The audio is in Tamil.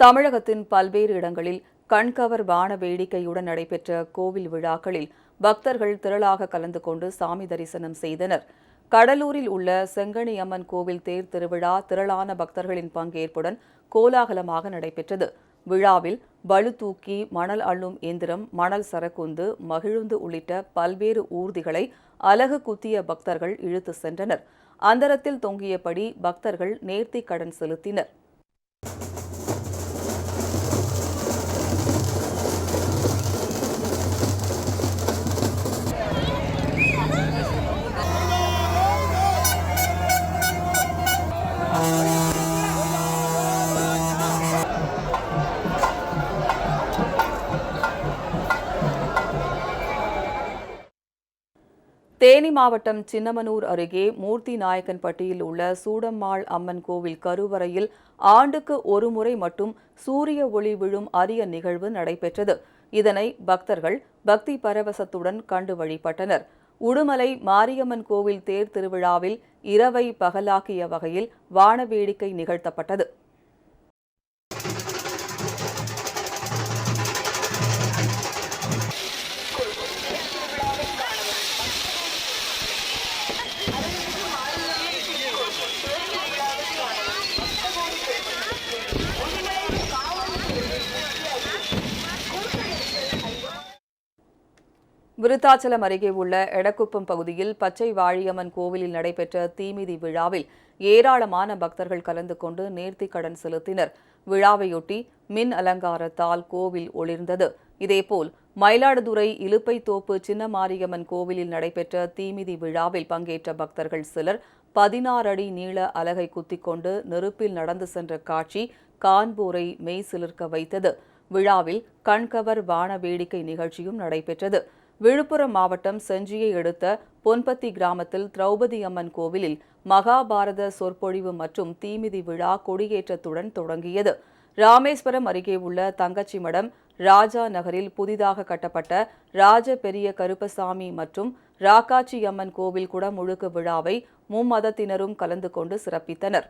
தமிழகத்தின் பல்வேறு இடங்களில் கண்கவர் வான வேடிக்கையுடன் நடைபெற்ற கோவில் விழாக்களில் பக்தர்கள் திரளாக கலந்து கொண்டு சாமி தரிசனம் செய்தனர். கடலூரில் உள்ள செங்கணியம்மன் கோவில் தேர் திருவிழா திரளான பக்தர்களின் பங்கேற்புடன் கோலாகலமாக நடைபெற்றது. விழாவில் பளு தூக்கி மணல் அள்ளும் எந்திரம் மணல் சரக்குந்து மகிழுந்து உள்ளிட்ட பல்வேறு ஊர்திகளை அலகு குத்திய பக்தர்கள் இழுத்து சென்றனர். அந்தரத்தில் தொங்கியபடி பக்தர்கள் நேர்த்தி கடன் செலுத்தினர். தேனி மாவட்டம் சின்னமனூர் அருகே மூர்த்தி நாயக்கன்பட்டியில் உள்ள சூடம்மாள் அம்மன் கோவில் கருவறையில் ஆண்டுக்கு ஒருமுறை மட்டும் சூரிய ஒளி விழும் அரிய நிகழ்வு நடைபெற்றது. இதனை பக்தர்கள் பக்தி பரவசத்துடன் கண்டு வழிபட்டனர். உடுமலை மாரியம்மன் கோவில் தேர் திருவிழாவில் இரவை பகலாக்கிய வகையில் வான வேடிக்கை நிகழ்த்தப்பட்டது. விருத்தாச்சலம் அருகே உள்ள எடக்குப்பம் பகுதியில் பச்சை வாழியம்மன் கோவிலில் நடைபெற்ற தீமிதி விழாவில் ஏராளமான பக்தர்கள் கலந்து கொண்டு நேர்த்திக்கடன் செலுத்தினர். விழாவையொட்டி மின் அலங்காரத்தால் கோவில் ஒளிர்ந்தது. இதேபோல் மயிலாடுதுறை இலுப்பைத்தோப்பு சின்ன மாரியம்மன் கோவிலில் நடைபெற்ற தீமிதி விழாவில் பங்கேற்ற பக்தர்கள் சிலர் பதினாறு அடி நீள அலகை குத்திக்கொண்டு நெருப்பில் நடந்து சென்ற காட்சி காண்போரை மெய் சிலிர்க்க வைத்தது. விழாவில் கண்கவர் வான வேடிக்கை நிகழ்ச்சியும் நடைபெற்றது. விழுப்புரம் மாவட்டம் செஞ்சியை அடுத்த பொன்பத்தி கிராமத்தில் திரௌபதி அம்மன் கோவிலில் மகாபாரத சொற்பொழிவு மற்றும் தீமிதி விழா கொடியேற்றத்துடன் தொடங்கியது. ராமேஸ்வரம் அருகே உள்ள தங்கச்சி மடம் ராஜா நகரில் புதிதாக கட்டப்பட்ட ராஜ பெரிய கருப்பசாமி மற்றும் ராக்காச்சி அம்மன் கோவில் குடமுழுக்கு விழாவை மும்மதத்தினரும் கலந்து கொண்டு சிறப்பித்தனர்.